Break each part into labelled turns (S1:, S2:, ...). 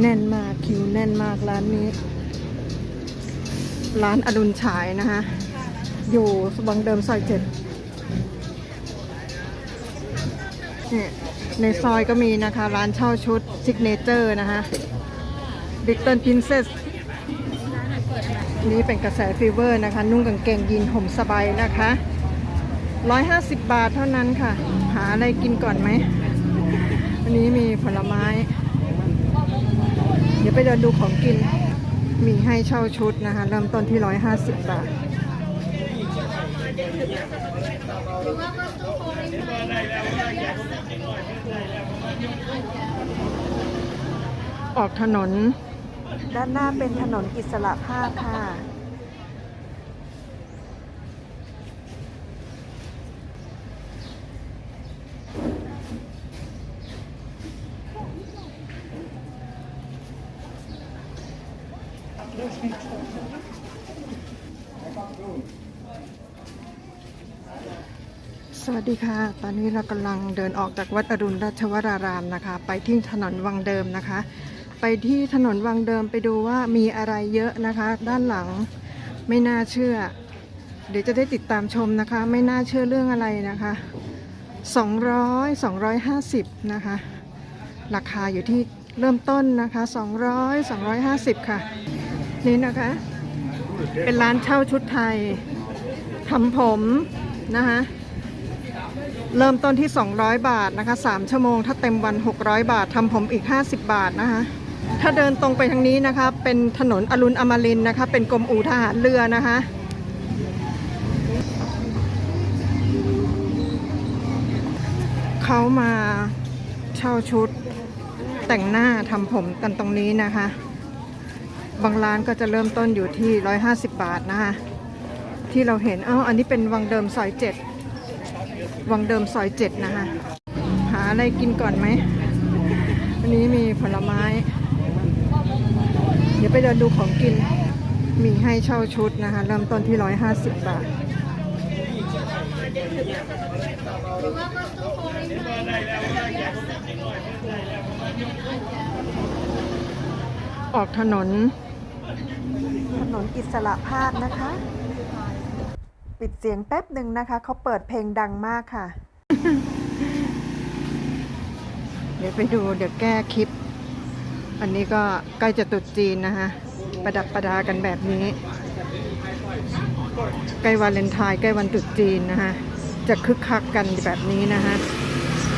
S1: แน่นมากคิวแน่นมากร้านนี้ ร้านอรุณฉายนะคะอยู่วังเดิมซอยเจ็ดเนี่ยในซอยก็มีนะคะ ร้านเช่าชุดซิกเนเจอร์นะคะดิกเติลพินเซสนี่เป็นกระแสฟีเวอร์นะคะ นุ่งกางเกงยีนห่มสบายนะคะ 150 บาทเท่านั้นค่ะ หาอะไรกินก่อนไหมอันนี้มีผลไม้ เดี๋ยวไปเดินดูของกิน มีให้เช่าชุดนะคะ เริ่มต้นที่ 150 บาทออกถนน ด้านหน้าเป็นถนนอิสระภาพค่ะ สวัสดีค่ะ ตอนนี้เรากำลังเดินออกจากวัดอรุณราชวรารามนะคะ ไปที่ถนนวังเดิมนะคะ ไปที่ถนนวังเดิมไปดูว่ามีอะไรเยอะนะคะ ด้านหลังไม่น่าเชื่อ เดี๋ยวจะได้ติดตามชมนะคะ ไม่น่าเชื่อเรื่องอะไรนะคะ 200 250 นะคะ ราคาอยู่ที่เริ่มต้นนะคะ 200 250 ค่ะ นี่นะคะ เป็นร้านเช่าชุดไทยทำผมนะคะเริ่มต้นที่ 200 บาทนะคะ3ชั่วโมง ถ้าเต็มวัน 600 บาททำผมอีก 50 บาทนะคะ ถ้าเดินตรงไปทางนี้นะคะ เป็นถนนอรุณอมรินนะคะ เป็นกรมอู่ทหารเรือนะคะเขามาเช่าชุดแต่งหน้าทำผมกันตรงนี้นะคะ บางร้านก็จะเริ่มต้นอยู่ที่ 150 บาทนะคะที่เราเห็นอ้าวอันนี้เป็นวังเดิมซอยเจ็ดวังเดิมซอยเจ็ดนะคะหาอะไรกินก่อนไหมวันนี้มีผลไม้ เดี๋ยวไปเดินดูของกิน มีให้เช่าชุดนะคะ เริ่มต้นที่ 150 บาทออกถนน ถนนอิสระภาพนะคะ ปิดเสียงแป๊บหนึ่งนะคะเขาเปิดเพลงดังมากค่ะ เดี๋ยวไปดูเดี๋ยวแก้คลิปอันนี้ก็ใกล้จะตรุษจีนนะคะประดับประดากันแบบนี้ใกล้วาเลนไทน์ใกล้วันตรุษจีนนะคะจะคึกคักกันแบบนี้นะคะ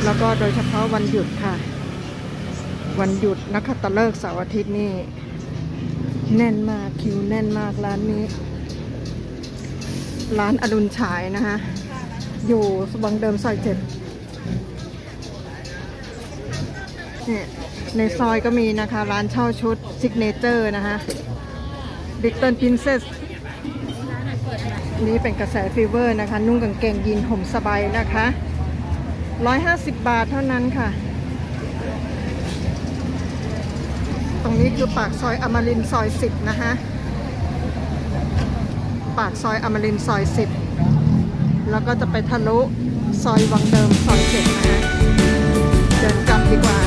S1: แล้วก็โดยเฉพาะวันหยุดค่ะ วันหยุดนักขัตฤกษ์เสาร์อาทิตย์นี่ แน่นมากคิวแน่นมากร้านนี้ ร้านอรุณฉายนะคะอยู่วังเดิมซอยเจ็ดเนี่ยในซอยก็มีนะคะ ร้านเช่าชุดซิกเนเจอร์นะคะดิกเติลพินเซสนี่เป็นกระแสฟีเวอร์นะคะ นุ่งกางเกงยีนห่มสบายนะคะ 150 บาทเท่านั้นค่ะ ตรง นี้คือปากซอยอมรินซอย10นะคะปากซอยอมรินซอย10แล้วก็จะไปทะลุซอยวังเดิมซอย7นะคะเดินกลับดีกว่า